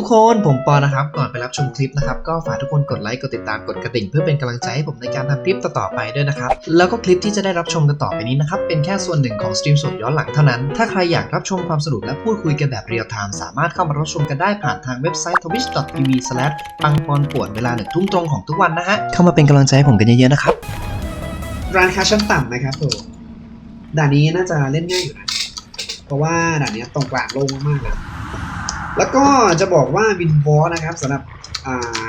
ทุกคนผมปอนะครับ ก่อนไปรับชมคลิปนะครับ ก็ฝากทุกคนกดไลค์ กดติดตาม กดกระดิ่ง เพื่อเป็นกำลังใจให้ผมในการทำคลิปต่อๆไปด้วยนะครับ แล้วก็คลิปที่จะได้รับชมกันต่อไปนี้นะครับ เป็นแค่ส่วนหนึ่งของสตรีมสดย้อนหลังเท่านั้น ถ้าใครอยากรับชมความสนุกและพูดคุยกันแบบเรียลไทม์สามารถเข้ามารับชมกันได้ผ่านทางเว็บไซต์ twitch.tv ปังปอนป่วนเวลาหนึ่งทุ่มตรงของทุกวันนะฮะ เข้ามาเป็นกำลังใจให้ผมกันเยอะๆนะครับ ร้านค้าชั้นต่ำนะครับผมด่านนี้น่าจะเล่นง่ายอยู่นะ เพราะว่าด่านนี้ตรงกลางโล่งมากๆเลย แล้วก็จะบอกว่าวินวอลนะครับสำหรับอ่า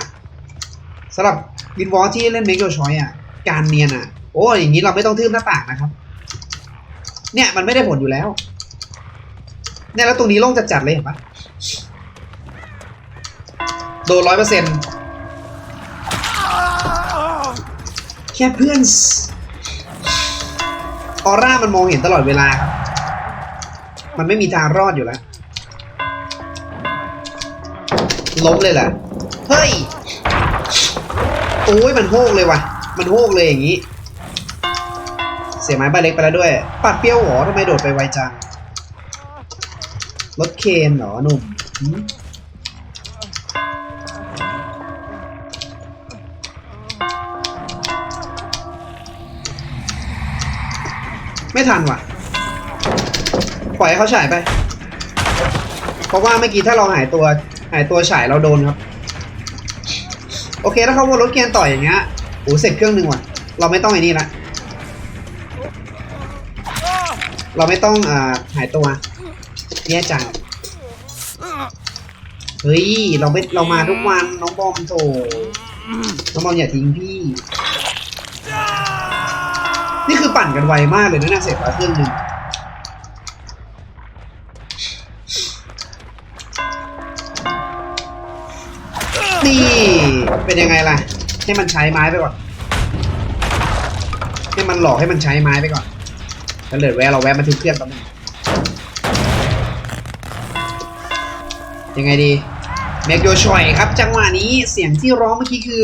สำหรับวินวอลที่เล่นเมกโ r ชอยอะการเนียนอะโอ้อย่างนี้เราไม่ต้องทืบหน้าต่างนะครับ เนี่ยมันไม่ได้ผลอยู่แล้ว เนี่ยแล้วตรงนี้โล่งจัดๆเลยเห็นปะโดนร้อยเปอร์เซ็นต์แค่เพื่อนออร่ามันมองเห็นตลอดเวลาครับ มันไม่มีทางรอดอยู่แล้ว ล้มเลยแหละเฮ้ย โอ้ยมันโฮกเลยว่ะ มันโฮกเลยอย่างนี้ เสียไม้ใบเล็กไปแล้วด้วย ปัดเปรี้ยวหรอทำไมโดดไปไวจัง รถเคนเหรอหนุ่มหืมไม่ทันว่ะ ปล่อยให้เขาฉายไป เพราะว่าเมื่อกี้ถ้าเราหายตัว หายตัวฉายเราโดนครับ โอเคถ้าเขาวนรถเกียร์ต่อยอย่างเงี้ยโอ้เสร็จเครื่องหนึ่งว่ะ เราไม่ต้องไอ้นี่ละเราไม่ต้องอ่าหายตัวแย่จังเฮ้ยเราไม่เรามาทุกวันน้องบอมโถน้องบอมอย่าทิ้งพี่ นี่คือปั่นกันไวมากเลยนะเนี่ยเสร็จแล้วเครื่องหนึ่ง เป็นยังไงล่ะ ให้มันใช้ไม้ไปก่อน ให้มันหลอกให้มันใช้ไม้ไปก่อน แล้วเหลือแวะเราแวะมาทุกเครื่องแป๊บนึงยังไงดีเมกโยชอยครับ จังหวะนี้เสียงที่ร้องเมื่อกี้คือ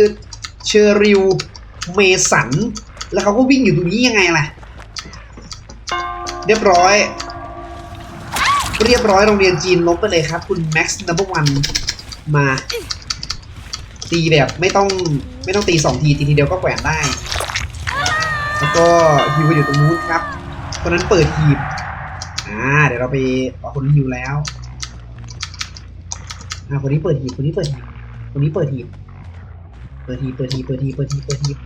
เชอริวเมสัน แล้วเขาก็วิ่งอยู่ตรงนี้ยังไงล่ะ เรียบร้อย เรียบร้อยโรงเรียนจีนล้มไปเลยครับ คุณแม็กซ์นัมเบวันมา ตีแบบไม่ต้องไม่ต้องตีสองทีตีทีเดียวก็แขวนได้ แล้วก็ฮิวอยู่ตรงนู้นครับคนนั้นเปิดหีบอ่าเดี๋ยวเราไปเอาคนฮิวแล้วอ่าคนนี้เปิดหีบคนนี้เปิดหีบคนนี้เปิดหีบเปิดหีบเปิดหีบเปิดหีบเปิดหีบเปิดหีบ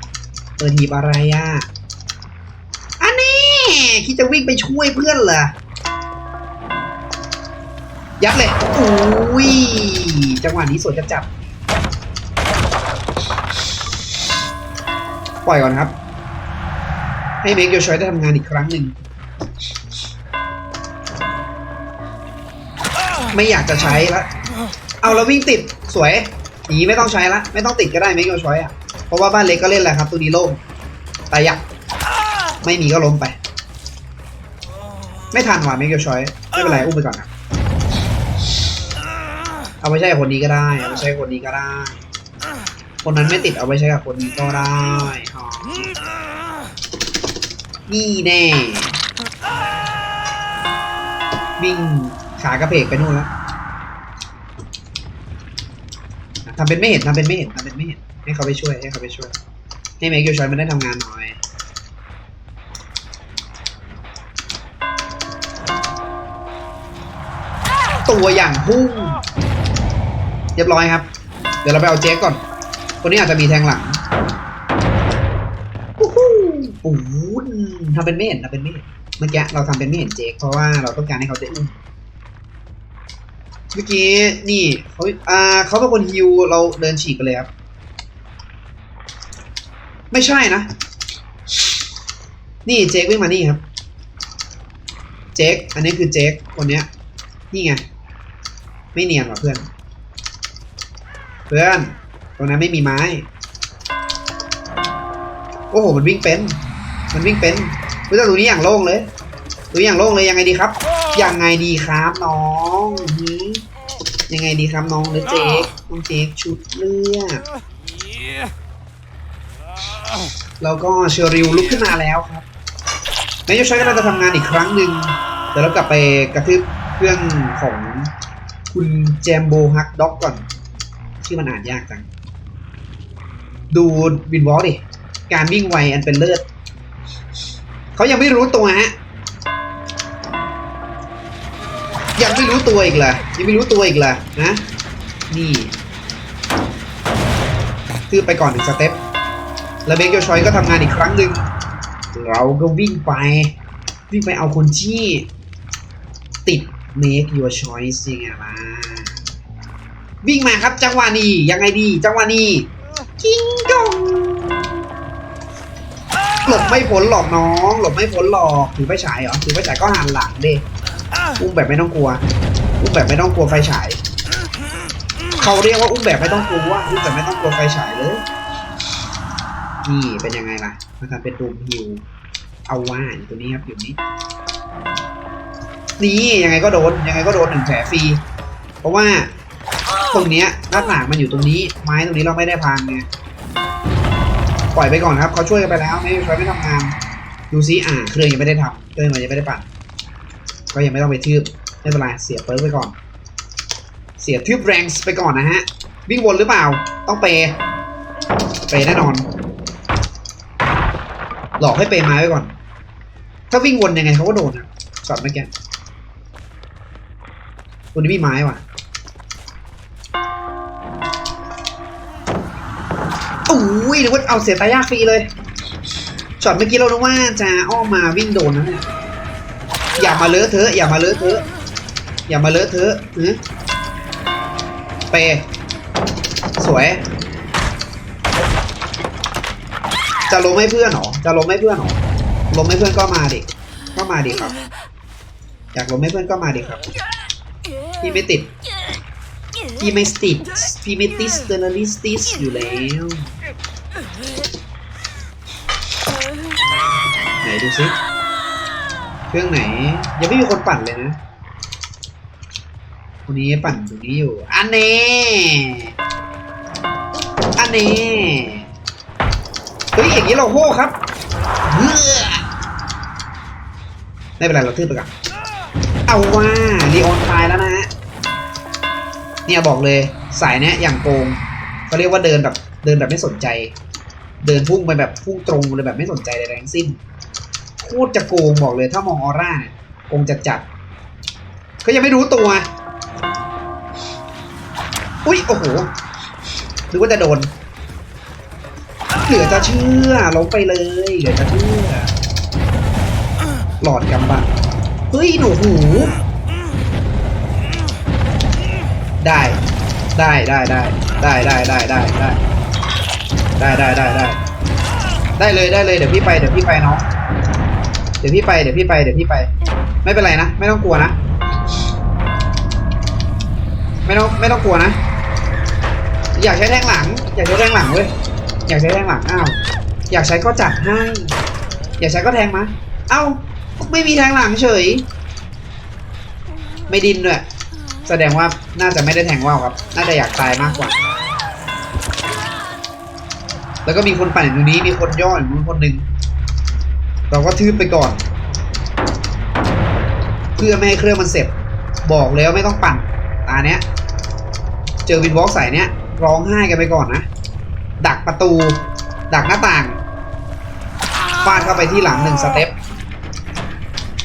เปิดหีบอะไรอะอันนี้คิดจะวิ่งไปช่วยเพื่อนเหรอยัดเลยอุ้ยจังหวะนี้สวยจัดจัด ปล่อยก่อนครับ ให้เมกโยชอยได้ทำงานอีกครั้งหนึ่ง ไม่อยากจะใช้ละ เอาแล้ววิ่งติดสวยหนีไม่ต้องใช้ละ ไม่ต้องติดก็ได้เมกโยชอยอะ เพราะว่าบ้านเล็กก็เล่นแหละครับตัวนี้โล่งแต่อยากไม่มีก็ล้มไป ไม่ทันว่ะเมกโยชอยไม่เป็นไรอุ้มไปก่อนนะเอาไม่ใช่คนนี้ก็ได้ เอาไม่ใช่คนนี้ก็ได้ คนนั้นไม่ติดเอาไว้ใช้กับคนนี้ก็ได้นี่แน่ วิ่งขากระเพกไปนู่นแล้วทำเป็นไม่เห็นทำเป็นไม่เห็นทำเป็นไม่เห็น ให้เขาไปช่วย ให้เขาไปช่วย ให้เมกยูชอยมันได้ทำงานหน่อย ตัวอย่างพุ่งเรียบร้อยครับ เดี๋ยวเราไปเอาเจ๊กก่อน คนนี้อาจจะมีแทงหลังโอู้หูปูนทำเป็นไม่เห็นทำเป็นไม่เห็นเมื่อกี้เราทำเป็นไม่เห็นเจ๊กเพราะว่าเราต้องการให้เขาเจ๊อุ้มเมื่อกี้นี่เขาอ่าเขาเป็นคนฮิวเราเดินฉีกกันเลยครับ ไม่ใช่นะ นี่เจ๊กวิ่งมานี่ครับ เจ๊กอันนี้คือเจ๊กคนเนี้ย นี่ไง ไม่เนียนหรอเพื่อน เพื่อน ตรงนั้นไม่มีไม้ โอ้โห มันวิ่งเป็น มันวิ่งเป็นเพื่อนตรงนี้อย่างโล่งเลยตรงนี้อย่างโล่งเลยยังไงดีครับ ยังไงดีครับน้องยังไงดีครับน้องหรือเจ๊กน้องเจ๊กชุดเลือดแล้วก็เชอริวลุกขึ้นมาแล้วครับแม้จะใช้กำลังจะทำงานอีกครั้งหนึ่งเดี๋ยวเรากลับไปกระทืบเครื่องของคุณแจมโบฮักด็อกก่อน ชื่อมันอ่านยากจัง ดูวินวอลดิ การวิ่งไวอันเป็นเลิศเขายังไม่รู้ตัวฮะ ยังไม่รู้ตัวอีกเหรอยังไม่รู้ตัวอีกเหรอนะนี่คือไปก่อนหนึ่งสเต็ปแล้วเบคโยชอยก็ทำงานอีกครั้งหนึ่งเราก็วิ่งไป วิ่งไปเอาคนที่ติด make your choice ยังไงล่ะวิ่งมาครับจังหวะนี้ยังไงดี จังหวะนี้ กิ้งกองหลบไม่พ้นหรอกน้อง หลบไม่พ้นหรอกถือไฟฉายเหรอถือไฟฉายก็หันหลังดิอุ้มแบบไม่ต้องกลัวอุ้มแบบไม่ต้องกลัวไฟฉายเขาเรียกว่าอุ้มแบบไม่ต้องกลัวอุ้มแบบไม่ต้องกลัวไฟฉายเลยนี่เป็นยังไงล่ะนะครับเป็นรูมฮิวเอาว่าอยู่ตัวนี้ครับอยู่นี้นี่ยังไงก็โดนยังไงก็โดนหนึ่งแผลฟรีเพราะว่า ตรงเนี้ยหน้าต่างมันอยู่ตรงนี้ ไม้ตรงนี้เราไม่ได้พังไงปล่อยไปก่อนครับเขาช่วยกันไปแล้วไม่ช่วยไม่ทำงานดูซิอ่าเครื่องยังไม่ได้ทำเครื่องมันยังไม่ได้ปั่นก็ยังไม่ต้องไปทืบไม่เป็นไรเสียเปิร์กไปก่อน เสียทืบแรงไปก่อนนะฮะวิ่งวนหรือเปล่า ต้องเปย์เปย์แน่นอน หลอกให้เปย์ไม้ไว้ก่อน ถ้าวิ่งวนยังไงเขาก็โดนนะช็อตเมื่อกี้ตัวนี้มีไม้ว่ะ อ้ยนึกว่าเอาเสียตายากฟรีเลยช็อตเมื่อกี้เราคิดว่าจะอ้อมมาวิ่งโดนนะเนี่ยอย่ามาเลอะเทอะอย่ามาเลอะเทอะอย่ามาเลอะเทอะนะเปสวย จะล้มให้เพื่อนเหรอจะล้มให้เพื่อนเหรอล้มให้เพื่อนก็มาดิก็มาดิครับ อยากล้มให้เพื่อนก็มาดิครับพี่ไม่ติด พี่ไม่ติดพี่ไม่ติสเตอร์นาลิสติสอยู่แล้วไหนดูซิเครื่องไหน ยังไม่มีคนปั่นเลยนะคนนี้ปั่นตรงนี้อยู่อันเน่อันเน่เฮ้ยอย่างนี้เราโห่ครับเฮ้ไม่เป็นไรเราทืบไปก่อนเอาว่าลีออนตายแล้วนะ เนี่ยบอกเลยสายเนี้ยอย่างโกงเขาเรียกว่าเดินแบบเดินแบบไม่สนใจ เดินพุ่งไปแบบพุ่งตรงเลยแบบไม่สนใจใดๆทั้งสิ้นโคตรจะโกงบอกเลย ถ้ามองออร่าเนี่ยโกงจัดจัดๆเขายังไม่รู้ตัว อุ้ยโอ้โหนึกว่าจะโดนเหลือจะเชื่อล้มไปเลยเหลือจะเชื่อหลอดกำบังเฮ้ยหนูหู ได้ได้ได้ได้ได้ได้ได้ได้ได้ได้ได้ได้ได้เลยได้เลยเดี๋ยวพี่ไปเดี๋ยวพี่ไปน้องเดี๋ยวพี่ไปเดี๋ยวพี่ไปเดี๋ยวพี่ไป ไม่เป็นไรนะ ไม่ต้องกลัวนะ ไม่ต้องไม่ต้องกลัวนะ อยากใช้แทงหลัง อยากใช้แทงหลังเว้ยอยากใช้แทงหลังอ้าวอยากใช้ก็จัดให้อยากใช้ก็แทงมาเอ้าไม่มีแทงหลังเฉย ไม่ดินด้วย แสดงว่าน่าจะไม่ได้แทงว่าวครับ น่าจะอยากตายมากกว่า แล้วก็มีคนปั่นอยู่นี้ มีคนย่ออยู่นู้นคนหนึ่ง เราก็ทืบไปก่อน เพื่อไม่ให้เครื่องมันเสร็จ บอกแล้วไม่ต้องปั่น ตาเนี้ย เจอวินวอล์กใส่เนี้ยร้องไห้กันไปก่อนนะ ดักประตู ดักหน้าต่าง ฟาดเข้าไปที่หลังหนึ่งสเต็ป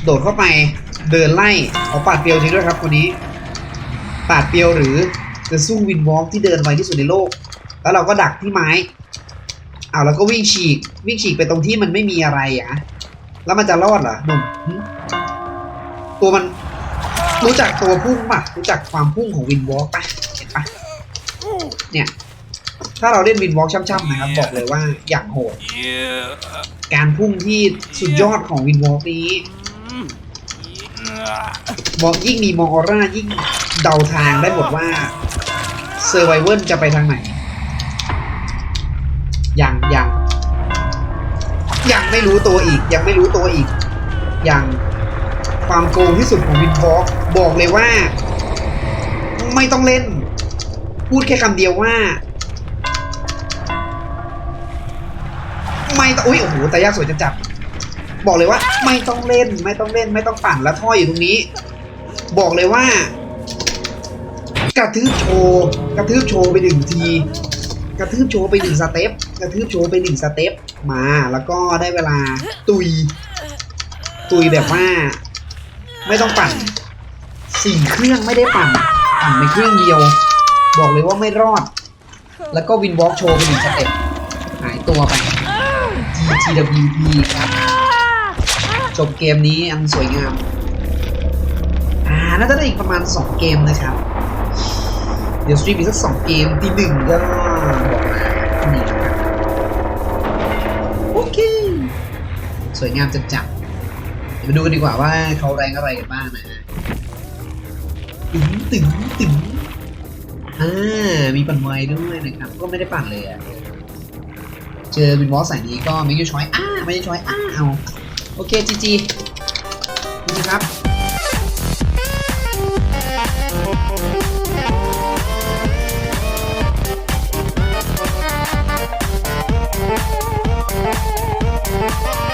โดดเข้าไป เดินไล่เขาปาดเปียวจริงด้วยครับคนนี้ ปาดเปรียวหรือจะสู้วินวอล์กที่เดินไวที่สุดในโลก แล้วเราก็ดักที่ไม้เอาแล้วก็วิ่งฉีก วิ่งฉีกไปตรงที่มันไม่มีอะไรอะ แล้วมันจะรอดเหรอหนุ่มหึตัวมันรู้จักตัวพุ่งป่ะรู้จักความพุ่งของวินวอล์กป่ะเห็นป่ะเนี่ย ถ้าเราเล่นวินวอล์กช่ำๆนะครับ บอกเลยว่าอย่างโหด การพุ่งที่สุดยอดของวินวอล์กนี้ มองยิ่งมีมองออร่ายิ่งเดาทางได้หมดว่าเซอร์ไวเวิลจะไปทางไหน ยังยังยังไม่รู้ตัวอีก ยังไม่รู้ตัวอีก ยังความโกงที่สุดของวินวอกบอกเลยว่า ไม่ต้องเล่น พูดแค่คำเดียวว่า ไม่ต้องอุ้ยโอ้โหแต่ยากสวยจะจับ บอกเลยว่าไม่ต้องเล่นไม่ต้องเล่นไม่ต้องปั่นแล้วท่ออยู่ตรงนี้ บอกเลยว่า กระทืบโชว์กระทืบโชว์ไปหนึ่งที กระทืบโชว์ไปหนึ่งสเต็ปกระทืบโชว์ไปหนึ่งสเต็ปมาแล้วก็ได้เวลาตุย ตุยแบบว่า ไม่ต้องปั่นสี่เครื่องไม่ได้ปั่นปั่นไปเครื่องเดียว บอกเลยว่าไม่รอด แล้วก็วินวอล์กโชว์ไปหนึ่งสเต็ปหายตัวไป GGWP ครับ จบเกมนี้อันสวยงาม อ่า น่าจะได้อีกประมาณ 2 เกมนะครับ เดี๋ยวสตรีมอีกสัก2เกมที่หนึ่งก็บอกมานี่นะครับโอเค สวยงามจัดจัดๆเดี๋ยวมาดูกันดีกว่าว่าเขาแรงอะไรกันบ้างนะฮะตึงตึงตึงอ่า มีปั่นไวด้วยนะครับ ก็ไม่ได้ปั่นเลยอะเจอวินวอลสายนี้ก็ไม่ได้ช้อยอ้าไม่ได้ช้อยอ้าเอา โอเคจีจีนี่ครับ Thank